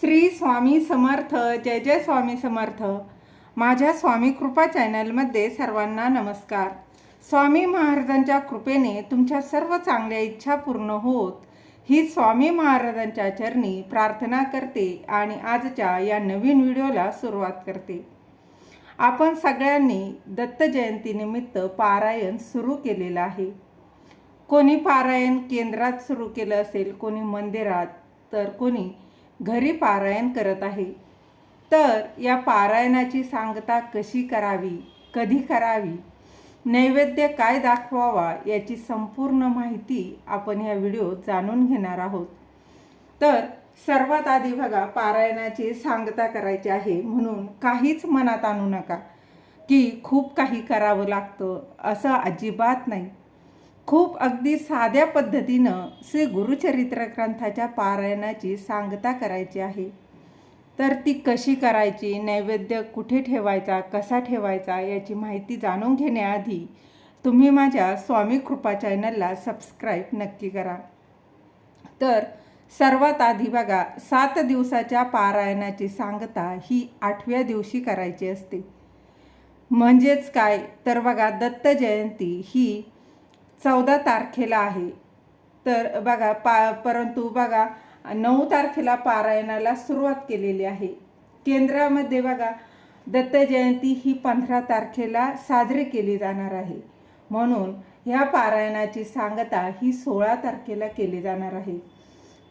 श्री स्वामी समर्थ जय जय स्वामी समर्थ. माझ्या स्वामी कृपा चॅनलमध्ये सर्वांना नमस्कार. स्वामी महाराजांच्या कृपेने तुमच्या सर्व चांगल्या इच्छा पूर्ण होत ही स्वामी महाराजांच्या चरणी प्रार्थना करते आणि आजच्या या नवीन व्हिडिओला सुरुवात करते. आपण सगळ्यांनी दत्त जयंतीनिमित्त पारायण सुरू केलेलं आहे. कोणी पारायण केंद्रात सुरू केलं असेल कोणी मंदिरात तर कोणी घरी पारायण करत आहे. तर या पारायणाची सांगता कशी करावी? कधी करावी? नैवेद्य काय दाखवावा याची संपूर्ण माहिती आपण या व्हिडिओत जाणून घेणार आहोत. तर सर्वात आधी बघा पारायणाची सांगता करायची आहे म्हणून काहीच मनात आणू नका की खूप काही करावं लागतं असं अजिबात नाही. खूप अगदी साध्या पद्धतीनं श्री गुरुचरित्र ग्रंथाच्या पारायणाची सांगता करायची आहे. तर ती कशी करायची नैवेद्य कुठे ठेवायचा कसा ठेवायचा याची माहिती जाणून घेण्याआधी तुम्ही माझ्या स्वामी कृपा चॅनलला सबस्क्राईब नक्की करा. तर सर्वात आधी बघा सात दिवसाच्या पारायणाची सांगता ही आठव्या दिवशी करायची असते. म्हणजेच काय? तर बघा दत्त जयंती ही चौदा तारखेला आहे. तर बघा पा परंतु बघा नऊ तारखेला पारायणाला सुरुवात केलेली आहे. केंद्रामध्ये बघा दत्त जयंती ही पंधरा तारखेला साजरी केली जाणार आहे. म्हणून ह्या पारायणाची सांगता ही सोळा तारखेला केली जाणार आहे.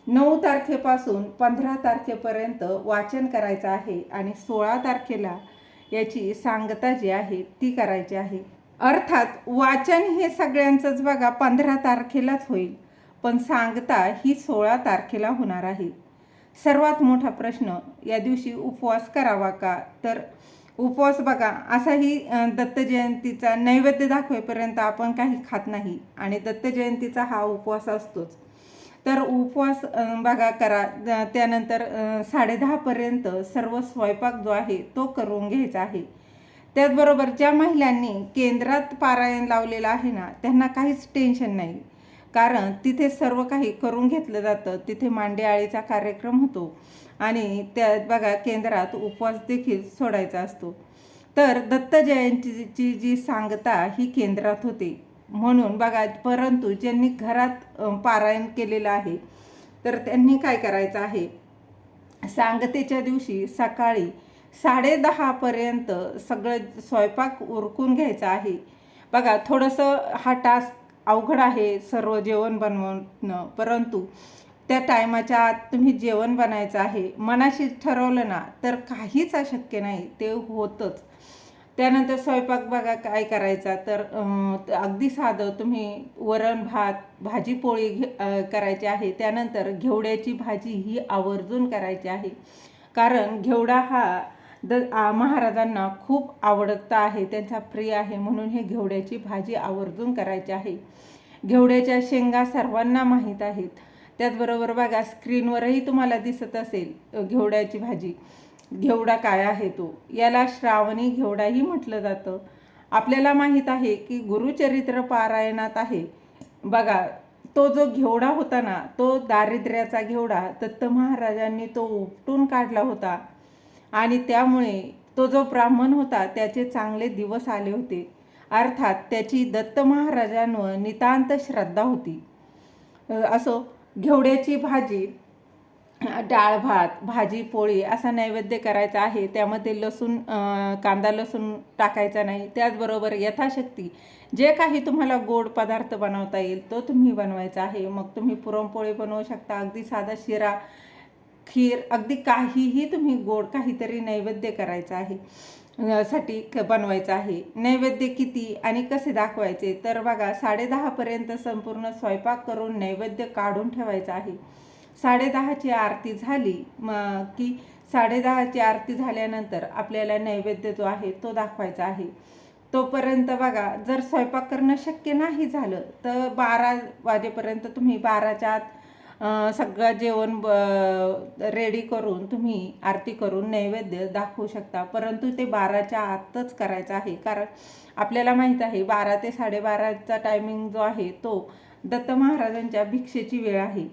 नऊ तारखेपासून पंधरा तारखेपर्यंत वाचन करायचं आहे आणि सोळा तारखेला याची सांगता जी आहे ती करायची आहे. अर्थात वाचन हे सगळ्यांचंच बघा पंधरा तारखेलाच होईल. पण सांगता ही सोळा तारखेला होणार आहे. सर्वात मोठा प्रश्न या दिवशी उपवास करावा का? तर उपवास बघा असाही दत्तजयंतीचा नैवेद्य दाखवेपर्यंत आपण काही खात नाही आणि दत्तजयंतीचा हा उपवास असतोच. तर उपवास बघा करा. त्यानंतर साडेदहापर्यंत सर्व स्वयंपाक जो आहे तो करून घ्यायचा आहे. त्याचबरोबर ज्या महिलांनी केंद्रात पारायण लावलेलं आहे ना त्यांना काहीच टेन्शन नाही. कारण तिथे सर्व काही करून घेतलं जातं. तिथे मांडेआळीचा कार्यक्रम होतो आणि त्यात बघा केंद्रात उपवास देखील सोडायचा असतो. तर दत्त जयंतीची जी सांगता ही केंद्रात होते. म्हणून बघा परंतु ज्यांनी घरात पारायण केलेलं आहे तर त्यांनी काय करायचं आहे? सांगतेच्या दिवशी सकाळी साडेदहापर्यंत सगळं स्वयंपाक उरकून घ्यायचा आहे. बघा थोडंसं हा टास्क अवघड आहे सर्व जेवण बनवणं परंतु त्या टायमाच्या आत तुम्ही जेवण बनायचं आहे मनाशी ठरवलं ना तर काहीच अशक्य नाही ते होतंच. त्यानंतर स्वयंपाक बघा काय करायचा तर अगदी साधं तुम्ही वरण भात भाजी पोळी घे करायची आहे. त्यानंतर घेवड्याची भाजी ही आवर्जून करायची आहे. कारण घेवडा हा द महाराजांना खूप आवडता आहे त्यांचा प्रिय आहे म्हणून हे घेवड्याची भाजी आवर्जून करायची आहे. घेवड्याच्या शेंगा सर्वांना माहीत आहेत. त्याचबरोबर बघा स्क्रीनवरही तुम्हाला दिसत असेल घेवड्याची भाजी. घेवडा काय आहे तो? याला श्रावणी घेवडाही म्हटलं जातं. आपल्याला माहीत आहे की गुरुचरित्र पारायणात आहे. बघा तो जो घेवडा होता ना तो दारिद्र्याचा घेवडा दत्त महाराजांनी तो उपटून काढला होता. आणि त्यामुळे तो जो ब्राह्मण होता त्याचे चांगले दिवस आले होते. अर्थात त्याची दत्त महाराजांवर नितांत श्रद्धा होती. असो घेवड्याची भाजी डाळ भात भाजी पोळी असा नैवेद्य करायचा आहे. त्यामध्ये लसूण कांदा लसूण टाकायचा नाही. त्याचबरोबर यथाशक्ती जे काही तुम्हाला गोड पदार्थ बनवता येईल तो तुम्ही बनवायचा आहे. मग तुम्ही पुरणपोळी बनवू शकता अगदी साधा शिरा खीर अगदी काहीही तुम्ही गोड काहीतरी नैवेद्य करायचं आहे साठी क- बनवायचं आहे. नैवेद्य किती आणि कसे दाखवायचे? तर बघा साडेदहापर्यंत संपूर्ण स्वयंपाक करून नैवेद्य काढून ठेवायचा आहे. साडेदहाची आरती झाली मग की साडेदहाची आरती झाल्यानंतर आपल्याला नैवेद्य जो आहे तो दाखवायचा आहे. तोपर्यंत बघा जर स्वयंपाक करणं शक्य नाही झालं तर बारा वाजेपर्यंत तुम्ही बाराच्या आत सगळं जेवण ब रेडी करून तुम्ही आरती करून नैवेद्य दाखवू शकता. परंतु ते बाराच्या आतच करायचं आहे. कारण आपल्याला माहीत आहे बारा ते साडेबाराचा टायमिंग जो आहे तो दत्त महाराजांच्या भिक्षेची वेळ आहे.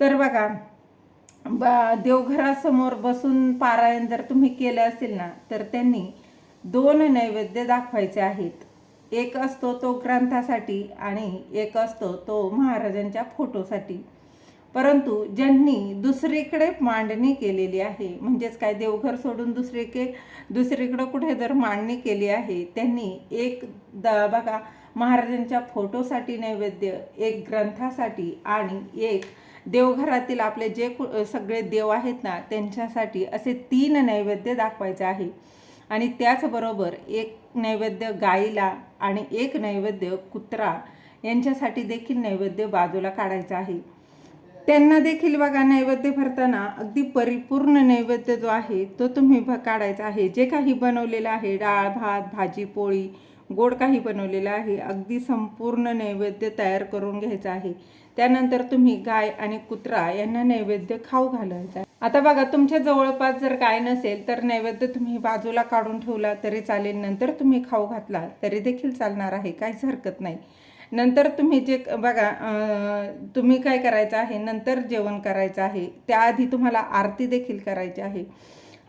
तर बघा बा देवघरासमोर बसून पारायण जर तुम्ही केलं असेल ना तर त्यांनी दोन नैवेद्य दाखवायचे आहेत. एक असतो तो ग्रंथासाठी आणि एक असतो तो महाराजांच्या फोटोसाठी परंतु ज्यांनी दुसरीकडे मांडणी केलेली आहे म्हणजेच काय देवघर सोडून दुसरीकडे दुसरीकडं कुठे जर मांडणी केली आहे त्यांनी एक द बघा महाराजांच्या फोटोसाठी नैवेद्य एक ग्रंथासाठी आणि एक देवघरातील आपले जे कु- सगळे देव आहेत ना त्यांच्यासाठी असे तीन नैवेद्य दाखवायचे आहे. आणि त्याचबरोबर एक नैवेद्य गाईला आणि एक नैवेद्य कुत्रा यांच्यासाठी देखील नैवेद्य बाजूला काढायचा आहे. त्यांना देखील बघा नैवेद्य भरताना अगदी परिपूर्ण नैवेद्य जो आहे तो तुम्ही भ- काढायचा आहे. जे काही बनवलेलं आहे डाळ भात भाजी पोळी गोड काही बनवलेलं आहे अगदी संपूर्ण नैवेद्य तयार करून घ्यायचं आहे. त्यानंतर तुम्ही गाय आणि कुत्रा यांना नैवेद्य खाऊ घालायचा आहे. आता बघा तुमच्या जवळपास जर गाय नसेल तर नैवेद्य तुम्ही बाजूला काढून ठेवला तरी चालेल. नंतर तुम्ही खाऊ घातला तरी देखील चालणार आहे. काहीच हरकत नाही. नंतर तुम्ही जे बघा तुम्ही काय करायचं आहे नंतर जेवण करायचं आहे त्याआधी तुम्हाला आरती देखील करायची आहे.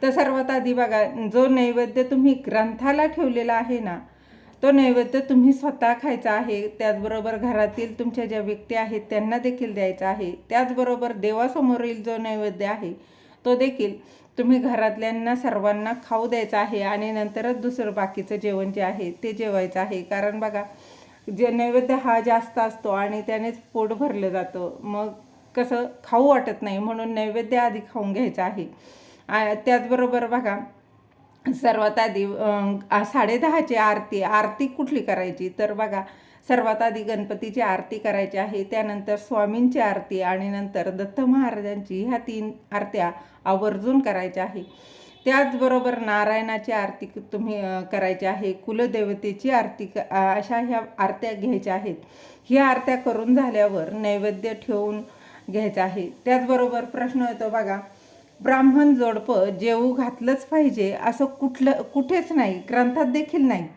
तर सर्वात आधी बघा जो नैवेद्य तुम्ही ग्रंथाला ठेवलेला आहे ना तो नैवेद्य तुम्ही स्वतः खायचा आहे. त्याचबरोबर घरातील तुमच्या ज्या व्यक्ती आहेत त्यांना देखील द्यायचा आहे. त्याचबरोबर देवासमोरील जो नैवेद्य आहे तो देखील तुम्ही घरातल्यांना सर्वांना खाऊ द्यायचा आहे आणि नंतरच दुसरं बाकीचं जेवण जे आहे ते जेवायचं आहे. कारण बघा जे नैवेद्य हा जास्त असतो आणि त्यानेच पोट भरलं जातं. मग कसं खाऊ वाटत नाही म्हणून नैवेद्य आधी खाऊन घ्यायचं आहे. त्याचबरोबर बघा सर्वात आधी साडेदहाची आरती आरती कुठली करायची? तर बघा सर्वात आधी गणपतीची आरती करायची आहे त्यानंतर स्वामींची आरती आणि नंतर दत्त महाराजांची ह्या तीन आरत्या आवर्जून करायच्या आहे. त्याचबरोबर नारायणाची आरती तुम्ही करायची आहे कुलदेवतेची आरती क- अशा ह्या आरत्या घ्यायच्या आहेत. ह्या आरत्या करून झाल्यावर नैवेद्य ठेवून घ्यायचं आहे. त्याचबरोबर प्रश्न येतो बघा ब्राह्मण जोडपं जेवू घातलंच पाहिजे असं कुठलं कुठेच नाही ग्रंथात देखील नाही.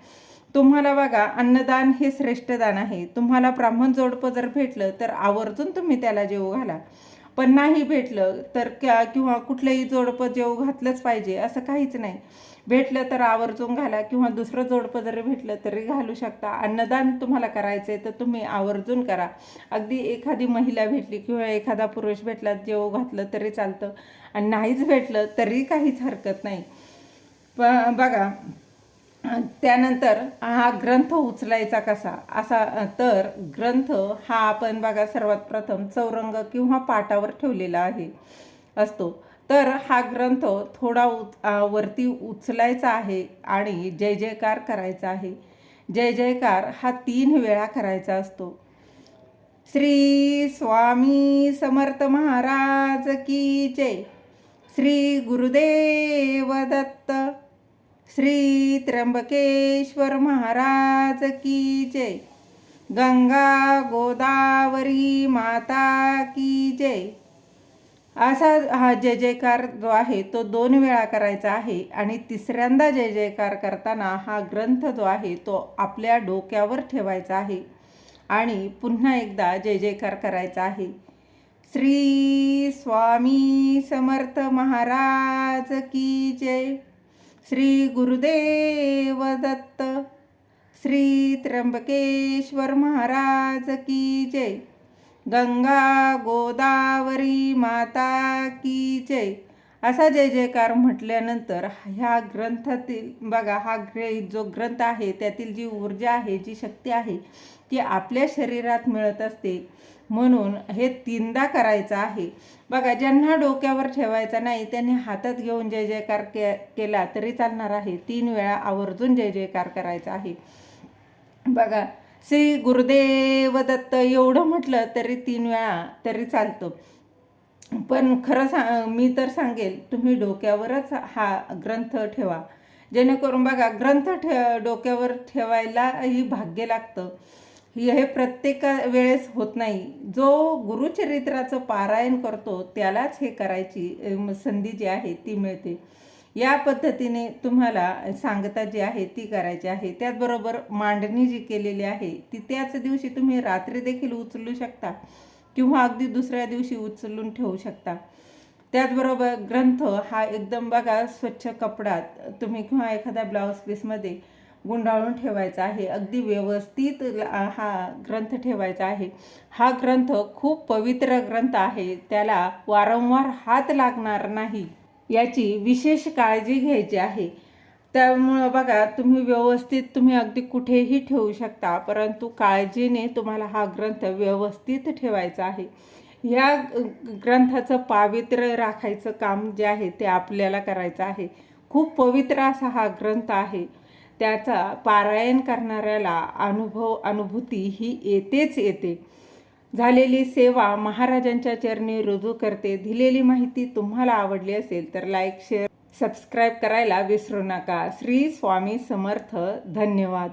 तुम्हाला बघा अन्नदान हे श्रेष्ठ दान आहे. तुम्हाला ब्राह्मण जोडपं जर भेटलं तर आवर्जून तुम्ही त्याला जेवू घाला. पण नाही भेटलं तर क्या- किंवा कुठलंही जोडपं जेवू घातलंच पाहिजे असं काहीच नाही. भेटलं तर आवर्जून घाला किंवा दुसरं जोडपं जरी भेटलं तरी घालू शकता. अन्नदान तुम्हाला करायचं आहे तर तुम्ही आवर्जून करा. अगदी एखादी महिला भेटली किंवा एखादा पुरुष भेटला जेवू घातलं तरी चालतं. आणि नाहीच भेटलं तरी काहीच हरकत नाही. प बघा त्यानंतर हा ग्रंथ उचलायचा कसा? असा तर ग्रंथ हा आपण बघा सर्वात प्रथम चौरंग किंवा पाटावर ठेवलेला आहे असतो. तर हा ग्रंथ थोडा उच वरती उचलायचा आहे आणि जय जयकार करायचा आहे. जय जयकार हा तीन वेळा करायचा असतो. श्री स्वामी समर्थ महाराज की जय. श्री गुरुदेव दत्त श्री त्र्यंबकेश्वर महाराज की जय. गंगा गोदावरी माता की जय. असा हा जय जयकार जो आहे तो दोन वेळा करायचा आहे आणि तिसऱ्यांदा जय जयकार करताना हा ग्रंथ जो आहे तो आपल्या डोक्यावर ठेवायचा आहे आणि पुन्हा एकदा जय जयकार करायचा आहे. श्री स्वामी समर्थ महाराज की जय. श्री गुरुदेव दत्त श्री त्र्यंबकेश्वर महाराज की जय गंगा गोदावरी माता की जय. असा जय जयकार म्हटल्यानंतर ह्या ग्रंथातील बघा हा ग्रे जो ग्रंथ आहे त्यातील जी ऊर्जा आहे जी शक्ती आहे ती आपल्या शरीरात मिळत असते. म्हणून हे तीनदा करायचं आहे. बघा ज्यांना डोक्यावर ठेवायचा नाही त्यांनी हातात घेऊन जय जयकार के केला तरी चालणार आहे. तीन वेळा आवर्जून जय जयकार करायचा आहे. बघा श्री गुरुदेव दत्त एवढं म्हटलं तरी तीन वेळा तरी चालतं. पण खरं सा मी तर सांगेल तुम्ही डोक्यावरच हा ग्रंथ ठेवा. जेणेकरून बघा ग्रंथ ठे डोक्यावर ठेवायलाही भाग्य लागतं. हे प्रत्येक वेळेस होत नाही. जो गुरुचरित्राचं पारायण करतो त्यालाच हे करायची संधी जी आहे ती मिळते. या पद्धतीने तुम्हाला सांगता जी आहे ती करायची आहे. त्याचबरोबर मांडणी जी केलेली आहे ती त्याच दिवशी तुम्ही रात्री देखील उचलू शकता किंवा अगदी दुसऱ्या दिवशी उचलून ठेवू शकता. त्याचबरोबर ग्रंथ हा एकदम बघा स्वच्छ कपडात तुम्ही किंवा एखाद्या ब्लाऊज पीसमध्ये गुंडाळून ठेवायचा आहे. अगदी व्यवस्थित हा ग्रंथ ठेवायचा आहे. हा ग्रंथ खूप पवित्र ग्रंथ आहे. त्याला वारंवार हात लागणार नाही याची विशेष काळजी घ्यायची आहे. त्यामुळं बघा तुम्ही व्यवस्थित तुम्ही अगदी कुठेही ठेवू शकता परंतु काळजीने तुम्हाला हा ग्रंथ व्यवस्थित ठेवायचा आहे. ह्या ग्रंथाचं पावित्र्य राखायचं काम जे आहे ते आपल्याला करायचं आहे. खूप पवित्र असा हा ग्रंथ आहे. त्याचा पारायण करणाऱ्याला अनुभव अनुभूती ही येतेच येते. झालेली सेवा महाराजांच्या चरणी रुजू करते. दिलेली माहिती तुम्हाला आवडली असेल तर लाईक शेअर सबस्क्राईब करायला विसरू नका. श्री स्वामी समर्थ. धन्यवाद.